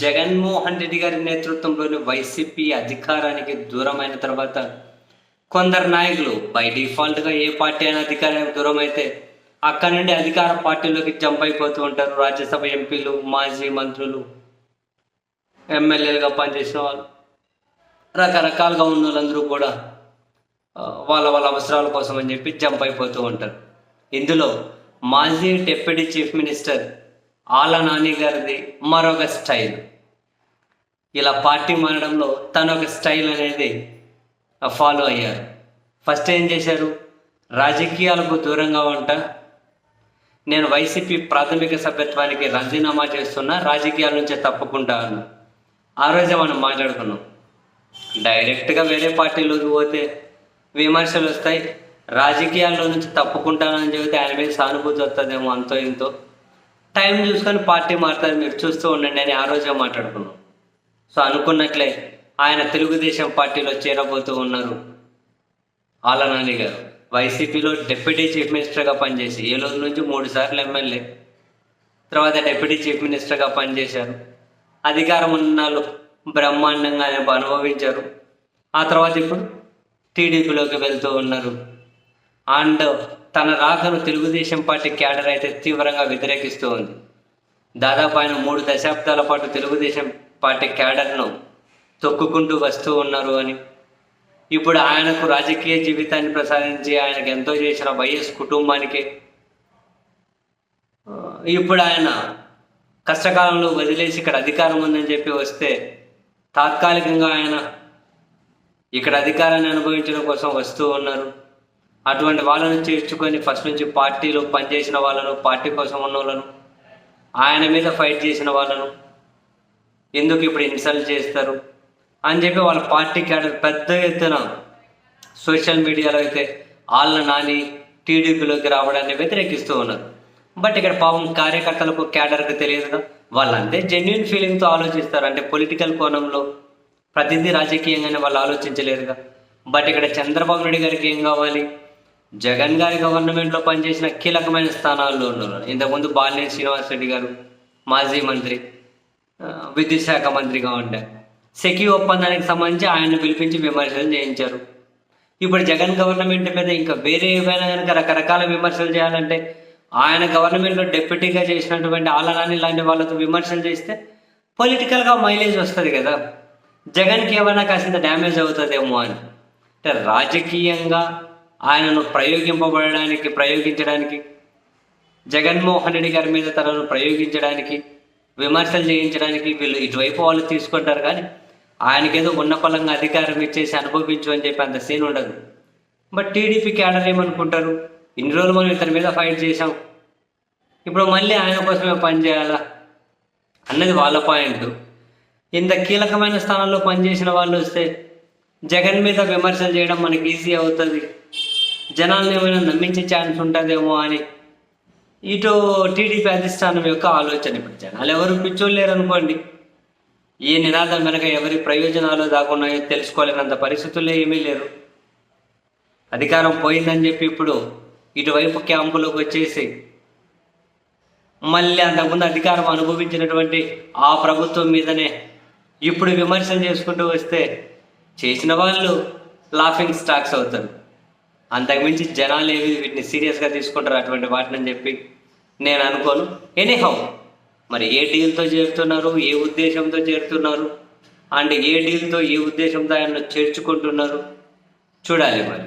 జగన్మోహన్ రెడ్డి గారి నేతృత్వంలోని వైసీపీ అధికారానికి దూరమైన తర్వాత కొందరు నాయకులు బై డిఫాల్ట్గా ఏ పార్టీ అయినా అధికారానికి దూరం అయితే అక్కడి నుండి అధికార పార్టీలోకి జంప్ అయిపోతూ ఉంటారు. రాజ్యసభ ఎంపీలు మాజీ మంత్రులు ఎమ్మెల్యేలుగా పనిచేసిన వాళ్ళు. రకరకాలుగా ఉన్న వాళ్ళందరూ కూడా వాళ్ళ వాళ్ళ అవసరాల కోసం అని చెప్పి జంప్ అయిపోతూ ఉంటారు. ఇందులో మాజీ deputy chief minister Alla Nani గారిది మరొక స్టైల్. ఇలా పార్టీ మారడంలో తన ఒక స్టైల్ అనేది ఫాలో అయ్యారు. ఫస్ట్ ఏం చేశారు? రాజకీయాలకు దూరంగా ఉంటా. నేను వైసీపీ ప్రాథమిక సభ్యత్వానికి రాజీనామా చేస్తున్నా రాజకీయాల నుంచే తప్పుకుంటా అన్న. ఆ రోజే మనం మాట్లాడుకున్నాం. డైరెక్ట్గా వేరే పార్టీలోకి పోతే విమర్శలు వస్తాయి రాజకీయాల్లో నుంచి తప్పుకుంటానని చెబితే ఆయన మీద సానుభూతి వస్తుందేమో అంతో ఇంతో. టైం చూసుకొని పార్టీ మారుతుంది మీరు చూస్తూ ఉండండి అని ఆ రోజే మాట్లాడుకున్నాం. సో అనుకున్నట్లే ఆయన తెలుగుదేశం పార్టీలో చేరబోతూ ఉన్నారు. ఆలనాని గారు వైసీపీలో డిప్యూటీ చీఫ్ మినిస్టర్గా పనిచేసి ఏలూరు నుంచి మూడు సార్లు ఎమ్మెల్యే తర్వాత డిప్యూటీ చీఫ్ మినిస్టర్గా పనిచేశారు. అధికారం ఉన్నాళ్ళు బ్రహ్మాండంగా ఆయన అనుభవించారు. ఆ తర్వాత ఇప్పుడు టీడీపీలోకి వెళ్తూ ఉన్నారు. అండ్ తన రాకను తెలుగుదేశం పార్టీ క్యాడర్ అయితే తీవ్రంగా వ్యతిరేకిస్తూ ఉంది. దాదాపు ఆయన మూడు దశాబ్దాల పాటు తెలుగుదేశం పార్టీ క్యాడర్ను తొక్కుకుంటూ వస్తూ ఉన్నారు అని. ఇప్పుడు ఆయనకు రాజకీయ జీవితాన్ని ప్రసాదించి ఆయనకు ఎంతో చేసిన వైఎస్ కుటుంబానికి. ఇప్పుడు ఆయన కష్టకాలంలో వదిలేసి ఇక్కడ అధికారం ఉందని చెప్పి వస్తే తాత్కాలికంగా ఆయన ఇక్కడ అధికారాన్ని అనుభవించడం కోసం వస్తూ ఉన్నారు. అటువంటి వాళ్ళను చేర్చుకొని ఫస్ట్ నుంచి పార్టీలో పనిచేసిన వాళ్ళను పార్టీ కోసం ఉన్న వాళ్ళను ఆయన మీద ఫైట్ చేసిన వాళ్ళను ఎందుకు ఇప్పుడు ఇన్సల్ట్ చేస్తారు అని చెప్పి వాళ్ళ పార్టీ క్యాడర్ పెద్ద ఎత్తున సోషల్ మీడియాలో అయితే వాళ్ళ నాని టీడీపీలోకి రావడాన్ని వ్యతిరేకిస్తూ ఉన్నారు. బట్ ఇక్కడ పాపం కార్యకర్తలకు క్యాడర్కి తెలియదుగా వాళ్ళంతే జెన్యున్ ఫీలింగ్తో ఆలోచిస్తారు. అంటే పొలిటికల్ కోణంలో ప్రతిదీ రాజకీయంగానే వాళ్ళు ఆలోచించలేరుగా. బట్ ఇక్కడ చంద్రబాబు నాయుడు గారికి ఏం కావాలి? జగన్ గారి గవర్నమెంట్లో పనిచేసిన కీలకమైన స్థానాల్లో ఉన్నారు. ఇంతకుముందు బాలినేని శ్రీనివాస్ రెడ్డి గారు మాజీ మంత్రి విద్యుత్ శాఖ మంత్రిగా ఉండే. సెక్యూ ఒప్పందానికి సంబంధించి ఆయన్ని పిలిపించి విమర్శలు చేయించారు. ఇప్పుడు జగన్ గవర్నమెంట్ మీద ఇంకా వేరే ఏమైనా కనుక రకరకాల విమర్శలు చేయాలంటే ఆయన గవర్నమెంట్లో డెప్యూటీగా చేసినటువంటి ఆలనాని లాంటి వాళ్ళతో విమర్శలు చేస్తే పొలిటికల్గా మైలేజ్ వస్తుంది కదా. జగన్కి ఏమైనా కాసింత డ్యామేజ్ అవుతుందేమో అని. అంటే రాజకీయంగా ఆయనను ప్రయోగింపబడడానికి ప్రయోగించడానికి జగన్మోహన్ రెడ్డి గారి మీద తనను ప్రయోగించడానికి విమర్శలు చేయించడానికి వీళ్ళు ఇటువైపు వాళ్ళు తీసుకుంటారు కానీ ఆయనకేదో ఉన్న పలంగా అధికారం ఇచ్చేసి అనుభవించు అని చెప్పి అంత సీన్ ఉండదు. బట్ టీడీపీ క్యాడర్ ఏమనుకుంటారు? ఇన్ని రోజులు మనం ఇతని మీద ఫైట్ చేసాం ఇప్పుడు మళ్ళీ ఆయన కోసమే పని చేయాలా? అన్నది వాళ్ళ పాయింట్. ఇంత కీలకమైన స్థానంలో పనిచేసిన వాళ్ళు వస్తే జగన్ మీద విమర్శలు చేయడం మనకి ఈజీ అవుతుంది. జనాలను ఏమైనా నమ్మించే ఛాన్స్ ఉంటుందేమో అని ఇటు టీడీపీ అధిష్టానం యొక్క ఆలోచన ఇప్పుడు జనాలు ఎవరు పిచ్చోళ్ళేరు అనుకోండి ఏ నినాదం వెనక ఎవరి ప్రయోజనాలు దాకున్నాయో తెలుసుకోలేనంత పరిస్థితుల్లో ఏమీ లేరు. అధికారం పోయిందని చెప్పి ఇప్పుడు ఇటువైపు క్యాంపులోకి వచ్చేసి మళ్ళీ అంతకుముందు అధికారం అనుభవించినటువంటి ఆ ప్రభుత్వం మీదనే ఇప్పుడు విమర్శలు చేసుకుంటూ వస్తే చేసిన వాళ్ళు లాఫింగ్ స్టాక్స్ అవుతారు. అంతకుమించి జనాలు ఏవి వీటిని సీరియస్గా తీసుకుంటారు అటువంటి వాటిని అని చెప్పి నేను అనుకోను. ఎనీహౌ మరి ఏ డీల్తో చేరుతున్నారు? ఏ ఉద్దేశంతో చేరుతున్నారు? అండ్ ఏ డీల్తో ఏ ఉద్దేశంతో ఆయన చేర్చుకుంటున్నారు? చూడాలి మరి.